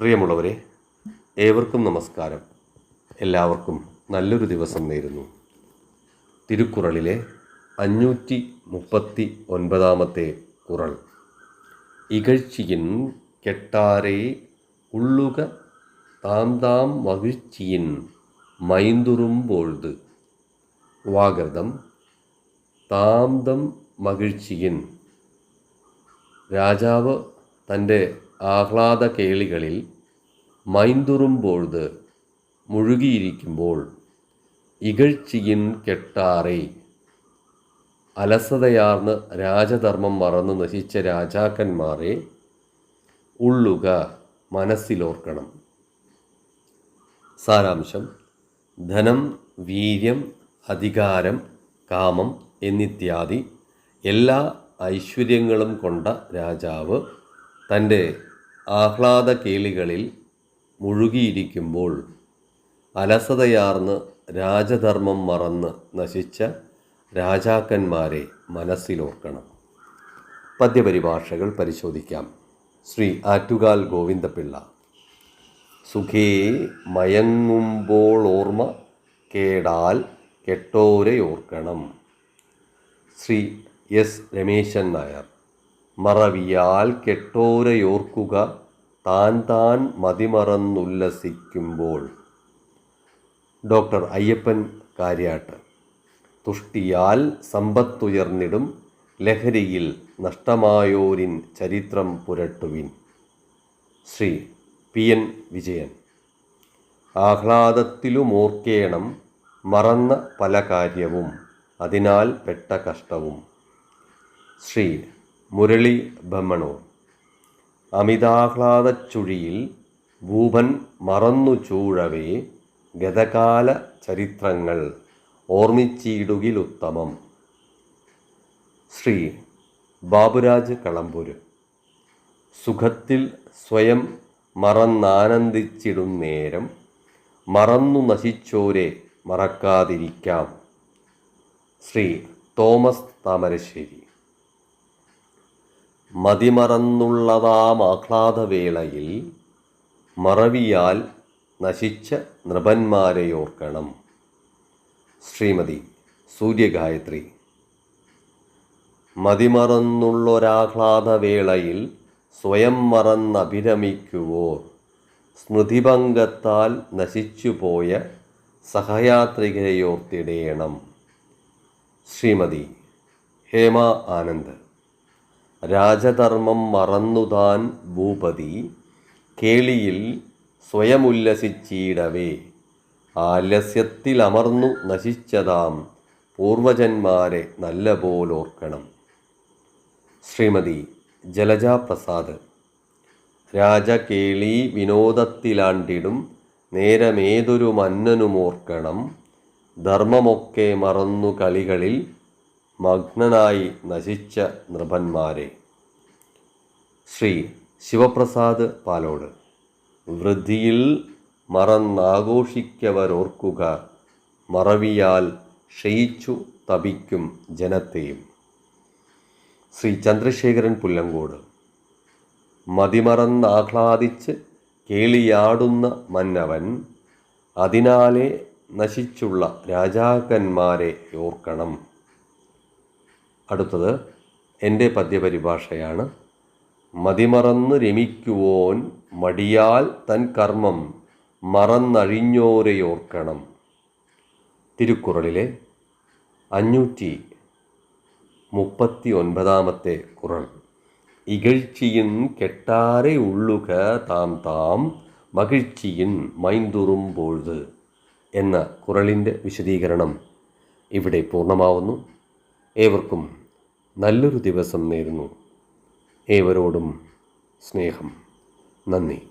പ്രിയമുള്ളവരെ ഏവർക്കും നമസ്കാരം. എല്ലാവർക്കും നല്ലൊരു ദിവസം നേരുന്നു. തിരുക്കുറളിലെ അഞ്ഞൂറ്റി മുപ്പത്തി ഒൻപതാമത്തെ കുറൾ. ഇകഴ്ചിയിൻ കെട്ടാരെ ഉള്ളുക താം താം മകിഴ്ചിയിൻ വാഗർദം വാഗൃതം തം മകിഴ്ചിയിൻ രാജാവ് തന്റെ ആഹ്ലാദ കേളികളിൽ മൈന്തുറുമ്പോഴ്ത് മുഴുകിയിരിക്കുമ്പോൾ ഇകഴ്ചിയിൻ കെട്ടാറെ. അലസതയാർന്ന് രാജധർമ്മം മറന്നു നശിച്ച രാജാക്കന്മാരെ ഉള്ളുക മനസ്സിലോർക്കണം. സാരാംശം. ധനം വീര്യം അധികാരം കാമം എന്നിത്യാദി എല്ലാ ഐശ്വര്യങ്ങളും കൊണ്ട രാജാവ് തന്റെ ആഹ്ലാദ കേളികളിൽ മുഴുകിയിരിക്കുമ്പോൾ അലസതയാർന്ന് രാജധർമ്മം മറന്ന് നശിച്ച രാജാക്കന്മാരെ മനസ്സിലോർക്കണം. പദ്യപരിഭാഷകൾ പരിശോധിക്കാം. ശ്രീ ആറ്റുകാൽ ഗോവിന്ദപിള്ള. സുഖേ മയങ്ങുമ്പോൾ ഓർമ്മ കേടാൽ കെട്ടോരെയോർക്കണം. ശ്രീ എസ് രമേശൻ നായർ. മറവിയാൽ കെട്ടോരയോർക്കുക താൻ താൻ മതിമറന്നുല്ലസിക്കുമ്പോൾ. ഡോക്ടർ അയ്യപ്പൻ കാര്യാട്ട്. തുഷ്ടിയാൽ സമ്പത്തുയർന്നിടും ലഹരിയിൽ നഷ്ടമായോരിൻ ചരിത്രം പുരട്ടുവിൻ. Shri P N Vijayan. ആഹ്ലാദത്തിലുമോർക്കേണം മറന്ന പല കാര്യവും അതിനാൽ പെട്ട കഷ്ടവും. ശ്രീ മുരളി ബമ്മണൂർ അമിതാഹ്ലാദച്ചുഴിയിൽ ഭൂപൻ മറന്നു ചൂഴവേ ഗതകാല ചരിത്രങ്ങൾ ഓർമ്മിച്ചിടുകിലുത്തമം. ശ്രീ ബാബുരാജ് കളമ്പൂര് സുഖത്തിൽ സ്വയം മറന്നാനന്ദിച്ചിടും നേരം മറന്നു നശിച്ചോരെ മറക്കാതിരിക്കാം. ശ്രീ തോമസ് താമരശ്ശേരി. മതിമറന്നുള്ളതാം ആഹ്ലാദവേളയിൽ മറവിയാൽ നശിച്ച നൃപന്മാരെയോർക്കണം ശ്രീമതി സൂര്യഗായത്രി. മതിമറന്നുള്ളൊരാഹ്ലാദവേളയിൽ സ്വയം മറന്നഭിരമിക്കുവോർ. സ്മൃതിഭംഗത്താൽ നശിച്ചുപോയ സഹയാത്രികരെയോർത്തിടേണം ശ്രീമതി ഹേമ ആനന്ദ്. രാജധർമ്മം മറന്നുതാൻ ഭൂപതി കേളിയിൽ സ്വയമുല്ലസിച്ചിടവേ. ആലസ്യത്തിലമർന്നു നശിച്ചതാം പൂർവജന്മാരെ നല്ല പോലോർക്കണം ശ്രീമതി ജലജാപ്രസാദ്. രാജകേളി വിനോദത്തിലാണ്ടിടും നേരമേതൊരു മന്നനുമോർക്കണം. ധർമ്മമൊക്കെ മറന്നു കളികളിൽ മഗ്നനായി നശിച്ച നൃപന്മാരെ. ശ്രീ ശിവപ്രസാദ് പാലോട്. വൃദ്ധിയിൽ മറന്നാഘോഷിക്കവരോർക്കുക മറവിയാൽ ക്ഷയിച്ചു തപിക്കും ജനത്തെയും. ശ്രീ ചന്ദ്രശേഖരൻ പുല്ലങ്കോട്. മതിമറന്നാഹ്ലാദിച്ച് കേളിയാടുന്ന മന്നവൻ അതിനാലെ നശിച്ചുള്ള രാജാക്കന്മാരെ ഓർക്കണം. അടുത്തത് എന്റെ പദ്യപരിഭാഷയാണ്. മതിമറന്ന് രമിക്കുവോൻ മടിയാൽ തൻ കർമ്മം മറന്നഴിഞ്ഞോരെയോർക്കണം. തിരുക്കുറളിലെ അഞ്ഞൂറ്റി മുപ്പത്തി ഒൻപതാമത്തെ കുറൾ. ഇകഴ്ചിയിൻ കെട്ടാരെ ഉള്ളുക താം താം മകിഴ്ചിയിൻ മൈന്തുറുമ്പോഴ് എന്ന കുറളിന്റെ വിശദീകരണം ഇവിടെ പൂർണമാവുന്നു. ഏവർക്കും നല്ലൊരു ദിവസം നേരുന്നു. ഏവരോടും സ്നേഹം. നന്ദി.